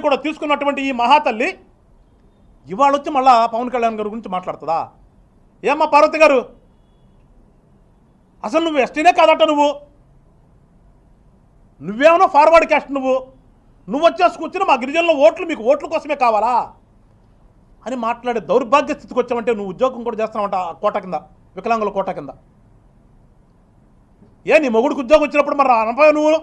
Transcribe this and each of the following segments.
కూడా తీసుకున్నటువంటి ఈ మహాతల్లి ఇవాళ వచ్చి మళ్ళా పవన్ కళ్యాణ్ గారి గురించి మాట్లాడుతుందా? ఏమ్మా పార్వతి గారు? అసలు నువ్వు ఎస్టీనే కాదట నువ్వు. నువ్వేమన్నా ఫార్వర్డ్ క్యాస్ట్ నువ్వు? నువ్వు వచ్చేసి కూర్చుని మా గిరిజనుల ఓట్లు మీకు ఓట్ల కోసమే కావాలా? అని మాట్లాడే దౌర్భాగ్య స్థితికి వచ్చావంటే నువ్వు ఉద్యోగం కూడా చేస్తున్నావంట ఆ కోట కింద వికలాంగుల కోట కింద. ఏ నీ మొగుడికి ఉద్యోగం వచ్చినప్పుడు మరి అనపాయ నువ్వు?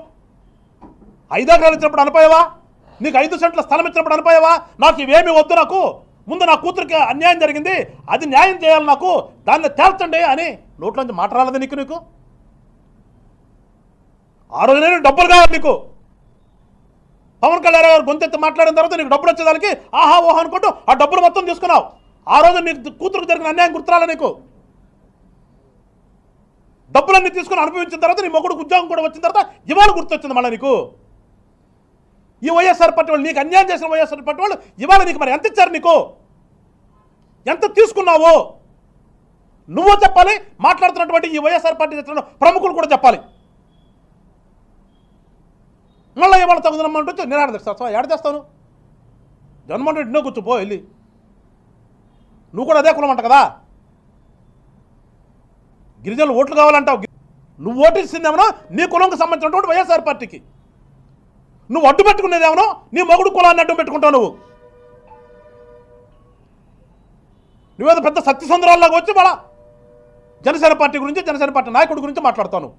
ఐదు ఎకరాలు వచ్చినప్పుడు అనపాయవా? నీకు ఐదు సెంట్ల స్థలం ఇచ్చినప్పుడు అనిపోయావా నాకు ఇవేమి వద్దు నాకు. ముందు నా కూతురికి అన్యాయం జరిగింది. అది న్యాయం చేయాలి నాకు. దాన్ని తేల్చండి అని నోట్లోంచి మాట రాలేదు నీకు నీకు? ఆ రోజు నేను డబ్బులు కావాలి నీకు. పవన్ కళ్యాణ్ గారు గొంతెత్తి మాట్లాడిన తర్వాత నీకు డబ్బులు వచ్చేదానికి ఆహా ఓహా అనుకుంటూ ఆ డబ్బులు మొత్తం తీసుకున్నావు. ఆ రోజు నీకు కూతురుకు జరిగిన అన్యాయం గుర్తురాలా నీకు. డబ్బులన్నీ తీసుకుని అనుభవించిన తర్వాత నీ మొగుడు ఉద్యోగం కూడా వచ్చిన తర్వాత ఇవాళ గుర్తొచ్చింది మళ్ళీ నీకు. ఈ వైఎస్ఆర్ పార్టీ వాళ్ళు నీకు అన్యాయం చేసిన వైఎస్ఆర్ పార్టీ వాళ్ళు ఇవాళ నీకు మరి ఎంత ఇచ్చారు నీకు? ఎంత తీసుకున్నావు? నువ్వు చెప్పాలి మాట్లాడుతున్నటువంటి ఈ వైఎస్ఆర్ పార్టీ తెచ్చిన ప్రముఖులు కూడా చెప్పాలి. మళ్ళీ ఇవాళ తగుదనమ్మంటే నేను ఆడ తెస్తాను ఏడ చేస్తాను జగన్మోహన్ రెడ్డి ఎన్నో కూర్చోపో వెళ్ళి. నువ్వు కూడా అదే కులం అంట కదా? గిరిజనులు ఓట్లు కావాలంటావు. నువ్వు ఓటేసిందేమో నీ కులంకి సంబంధించినటువంటి వైఎస్ఆర్ పార్టీకి. నువ్వు అడ్డు పెట్టుకునేదేమో నీ మొగుడు కులాన్ని అడ్డు పెట్టుకుంటావు నువ్వు. నువ్వేదో పెద్ద సత్యసంద్రాల్లాగా వచ్చి మళ్ళా జనసేన పార్టీ గురించి జనసేన పార్టీ నాయకుడి గురించి మాట్లాడతాను